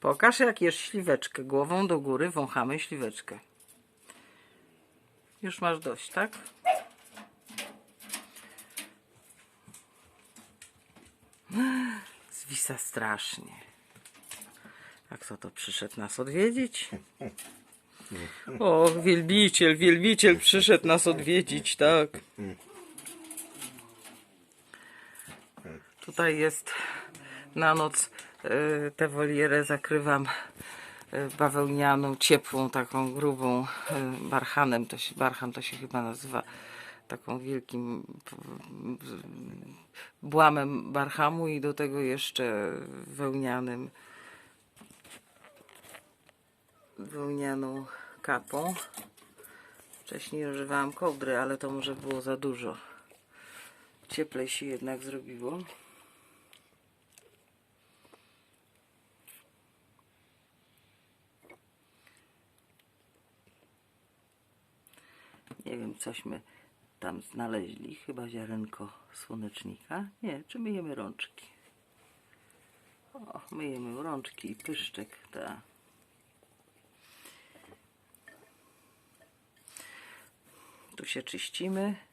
Pokaż jak jesz śliweczkę. Głową do góry wąchamy śliweczkę. Już masz dość, tak? Zwisa strasznie. A kto to przyszedł nas odwiedzić? O, wielbiciel, wielbiciel przyszedł nas odwiedzić, tak. Tutaj jest na noc y, tę wolierę zakrywam y, bawełnianą, ciepłą, taką grubą y, barchanem. To się, barchan to się chyba nazywa taką wielkim błamem barchamu i do tego jeszcze wełnianym wełnianą kapą. Wcześniej używałam kołdry, ale to może było za dużo. Cieplej się jednak zrobiło. Nie wiem, cośmy tam znaleźli. Chyba ziarenko słonecznika. Nie, czy myjemy rączki? O, myjemy rączki i pyszczek, tak. Tu się czyścimy.